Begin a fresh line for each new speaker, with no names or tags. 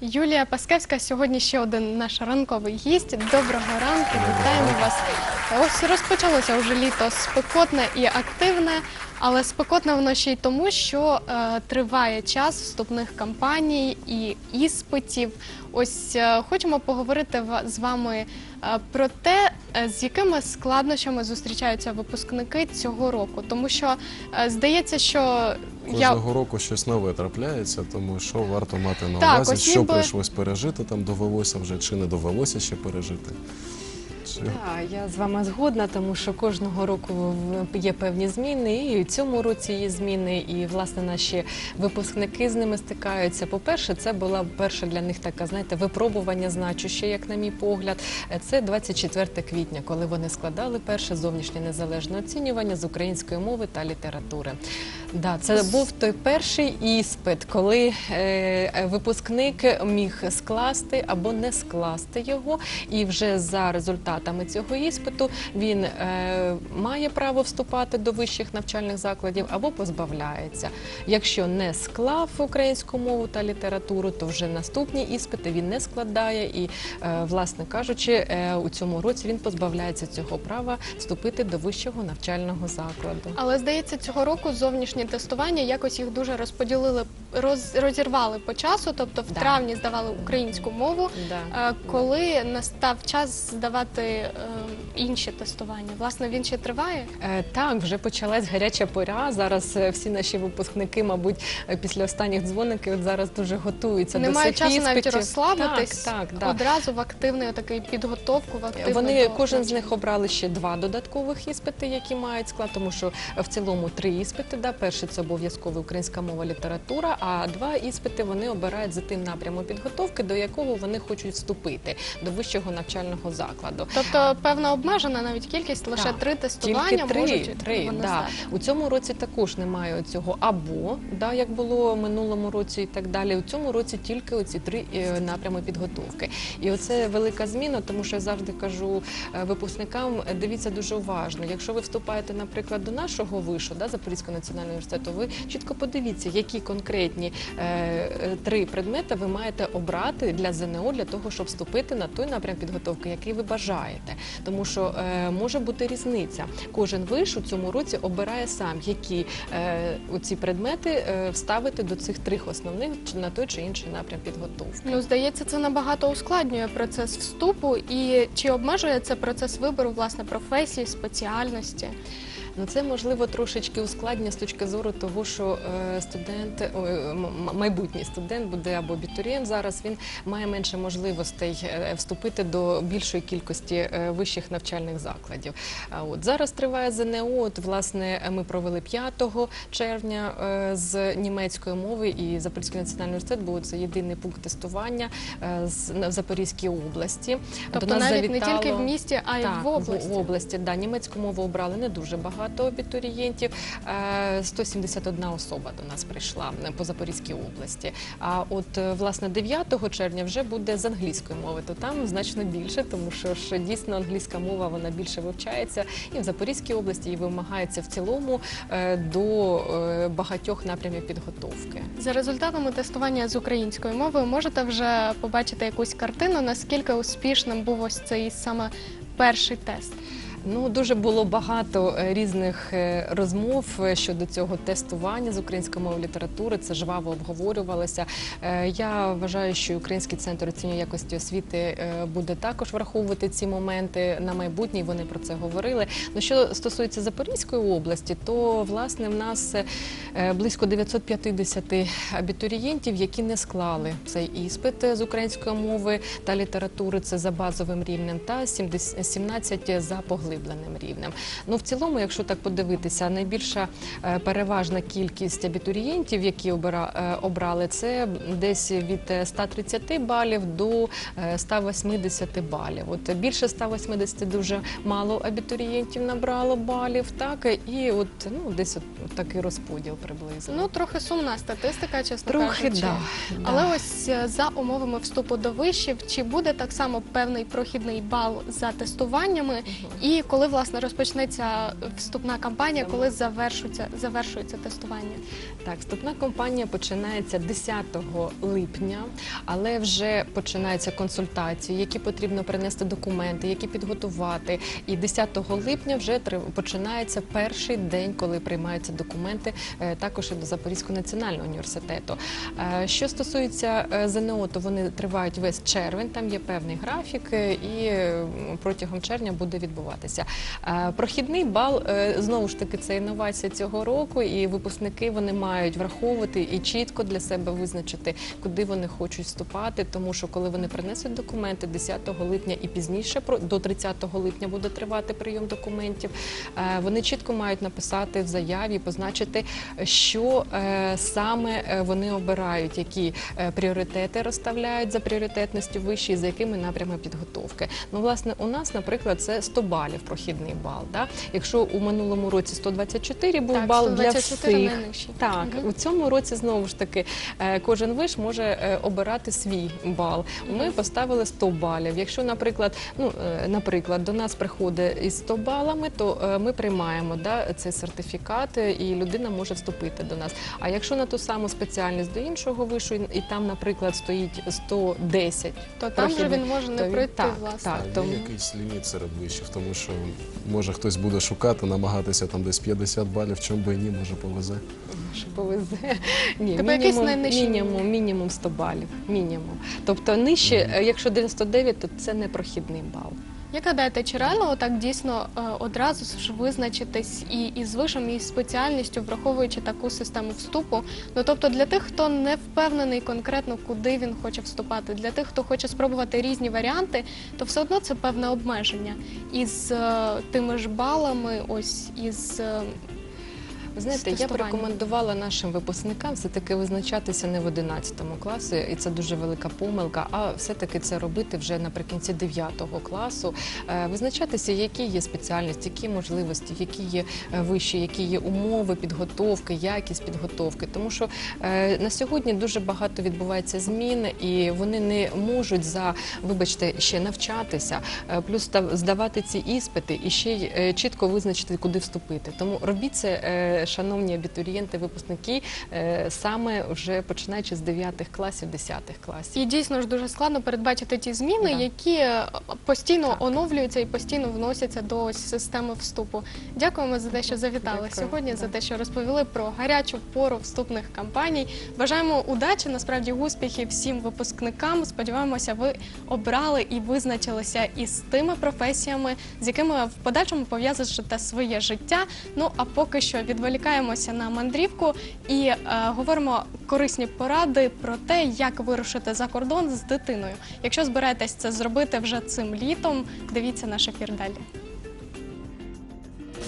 Юлія Паскевська сьогодні ще один наш ранковий гість. Доброго ранку, вітаємо вас. Ось розпочалося вже літо спекотне і активне, але спекотне воно ще й тому, що е, триває час вступних кампаній і іспитів. Ось е, хочемо поговорити з вами е, про те, е, з якими складнощами зустрічаються випускники цього року, тому що е, здається, що я
Кожного року щось нове трапляється, тому що варто мати на
Так,
увазі,
ось
що
ніби-
прийшлось пережити, там довелося вже чи не довелося ще пережити. Чи-
Так, я з вами згодна, тому що кожного року в- є певні зміни, і в цьому році є зміни, і власне наші випускники з ними стикаються. По-перше, це була перша для них така, знаєте, випробування значуще, як на мій погляд. Е, Це 24 квітня, коли вони складали перше зовнішнє незалежне оцінювання з української мови та літератури. Да, це був той перший іспит, коли е, випускник міг скласти або не скласти його, і вже за результатами цього іспиту він е, має право вступати до вищих навчальних закладів або позбавляється. Якщо не склав українську мову та літературу, то вже наступні іспити він не складає, і, е, власне кажучи, е, у цьому році він позбавляється цього права вступити до вищого навчального закладу.
Але здається, цього року зовнішні тестування якось їх дуже розподілили, роз, розірвали по часу. Тобто в
Да.
травні здавали українську мову,
Да.
е, коли настав час здавати е, інші тестування. Власне, він ще триває.
Е, Так, вже почалась гаряча пора. Зараз е, всі наші випускники, мабуть, е, після останніх дзвоників от зараз дуже готуються
Немає
до цих
часу навіть
іспитів.
розслабитись.
Так, так, да.
Одразу в активний такий підготовку, в активну
Вони
до
кожен з них обрали ще два додаткових іспити, які мають склад, тому що в цілому три іспити. Да, перший це обов'язково українська мова, література. А два іспити вони обирають за тим напрямом підготовки, до якого вони хочуть вступити до вищого навчального закладу.
Тобто певна обмежена навіть кількість, лише три тестування
Тільки три,
можуть
три
вони
да.
здати.
у цьому році також немає цього або да, як було в минулому році, і так далі. У цьому році тільки оці три е, напрями підготовки. І оце велика зміна, тому що я завжди кажу е, випускникам: е, дивіться дуже уважно. Якщо ви вступаєте, наприклад, до нашого вишу, да, Запорізького національного університету, ви чітко подивіться, які конкретні е, е, три предмети ви маєте обрати для ЗНО для того, щоб вступити на той напрям підготовки, який ви бажаєте. Тому що е, може бути різниця. Кожен виш у цьому році обирає сам, які е, ці предмети е, вставити до цих трьох основних на той чи інший напрям підготовки.
Ну, здається, це набагато ускладнює процес вступу. І чи обмежує це процес вибору власне професії, спеціальності?
Ну це можливо трошечки ускладнення з точки зору того, що е, студент, м- майбутній студент буде або абітурієнт зараз. Він має менше можливостей е, вступити до більшої кількості е, вищих навчальних закладів. От зараз триває ЗНО. От власне ми провели 5 червня е, з німецької мови і Запорізький національний університет, бо це єдиний пункт тестування е, в Запорізькій області.
Тобто
До нас
навіть не тільки в місті, а й
так,
в області.
В області, да, німецьку мову обрали не дуже багато абітурієнтів. Е, 171 особа до нас прийшла е, по Запорізькій області. А от е, власне 9 червня вже буде з англійської мови, то там значно більше, тому що ж дійсно англійська мова вона більше вивчається і в Запорізькій області і вимагається в цілому е, до е, багатьох напрямів підготовки.
За результатами тестування з української мови можете вже побачити якусь картину, наскільки успішним був ось цей саме перший тест.
Ну дуже було багато е, різних е, розмов е, щодо цього тестування з української мови літератури. Це жваво обговорювалося. Я вважаю, що Український центр оцінює якості освіти буде також враховувати ці моменти на майбутнє. Вони про це говорили. Ну що стосується Запорізької області, то власне в нас близько 950 абітурієнтів, які не склали цей іспит з української мови та літератури. Це за базовим рівнем, та 70 17 за поглибленим рівнем. Ну в цілому, якщо так подивитися, найбільша е, переважна кількість абітурієнтів, які е, обрали, це десь від е, 130 балів до е, 180 балів. От більше 180 дуже мало абітурієнтів набрало балів, так і от ну десь от такий розподіл приблизно.
Ну трохи сумна статистика, чесно
трохи
кажучи.
да, да.
Але ось е, за умовами вступу до вишів, чи буде так само певний прохідний бал за тестуваннями, і коли власне розпочнеться вступна кампанія, коли завершується завершується тестування?
Так, вступна кампанія починається 10 липня, але вже починаються консультації, які потрібно принести документи, які підготувати. І 10 липня вже починається перший день, коли приймаються документи, е, також і до Запорізького національного університету. Е, Що стосується е, ЗНО, то вони тривають весь червень. Там є певний графік, і протягом червня буде відбуватися. Е, Прохідний бал е, знову ж таки це інновація цього року, і випускники вони мають враховувати і чітко для себе визначити, куди вони хочуть вступати. Тому що коли вони принесуть документи 10 липня і пізніше до 30 липня буде тривати прийом документів. е, Вони чітко мають написати в заяві, позначити, що саме вони обирають, які пріоритети розставляють за пріоритетністю вищі, за якими напрямами підготовки. Ну, власне, у нас, наприклад, це 100 балів прохідний бал. Да? Якщо у минулому році 124 був
Так,
бал для всіх.
найнижчий.
Так,
Мгм.
у цьому році знову ж таки е, кожен виш може е, обирати свій бал. Ми поставили 100 балів. Якщо, наприклад, ну е, наприклад, до нас приходить із 100 балами, то ми приймаємо да, цей сертифікат, і людина може вступити до нас. А якщо на ту саму спеціальність до іншого вишу, і- там, наприклад, стоїть 110,
То там же він може не пройти,
так,
власне.
так.
А
тому-
якийсь ліміт серед вишів, тому що може хтось буде шукати, намагатися там десь 50 балів, чому би і ні, може повезе.
Що повезе. Ні,
Тебе якийсь
мінімум,
найнижчий
мінімум,
мінімум?
мінімум 100 балів. Мінімум. Тобто нижче, е, якщо 99, то це не прохідний бал.
Як гадаєте, чи реально отак дійсно е, одразу ж визначитись і із вишем, і з спеціальністю, враховуючи таку систему вступу? Ну тобто для тих, хто не впевнений конкретно, куди він хоче вступати, для тих, хто хоче спробувати різні варіанти, то все одно це певне обмеження. Із е, тими ж балами, ось із е,
Ви знаєте, я б рекомендувала нашим випускникам все-таки визначатися не в 11 класі, і це дуже велика помилка, а все-таки це робити вже наприкінці 9 класу. Е, Визначатися, які є спеціальності, які можливості, які є е, вищі, які є умови підготовки, якість підготовки. Тому що е, на сьогодні дуже багато відбувається змін, і вони не можуть за, вибачте, ще навчатися, плюс здавати ці іспити і ще й чітко визначити, куди вступити. Тому робіть це, шановні абітурієнти, випускники, е, саме вже починаючи з 9 класів, 10 класів.
І дійсно ж дуже складно передбачити ті зміни,
Да.
які е, постійно
Так.
оновлюються і постійно вносяться до системи вступу. Дякуємо за те, що завітали
Дякую.
сьогодні, за те, що розповіли про гарячу пору вступних кампаній. Бажаємо удачі, насправді успіхів всім випускникам. Сподіваємося, ви обрали і визначилися із тими професіями, з якими в подальшому пов'язуєте своє життя. Ну а поки що відволікаємося на мандрівку і е, говоримо корисні поради про те, як вирушити за кордон з дитиною. Якщо збираєтесь це зробити вже цим літом, дивіться наш ефір далі.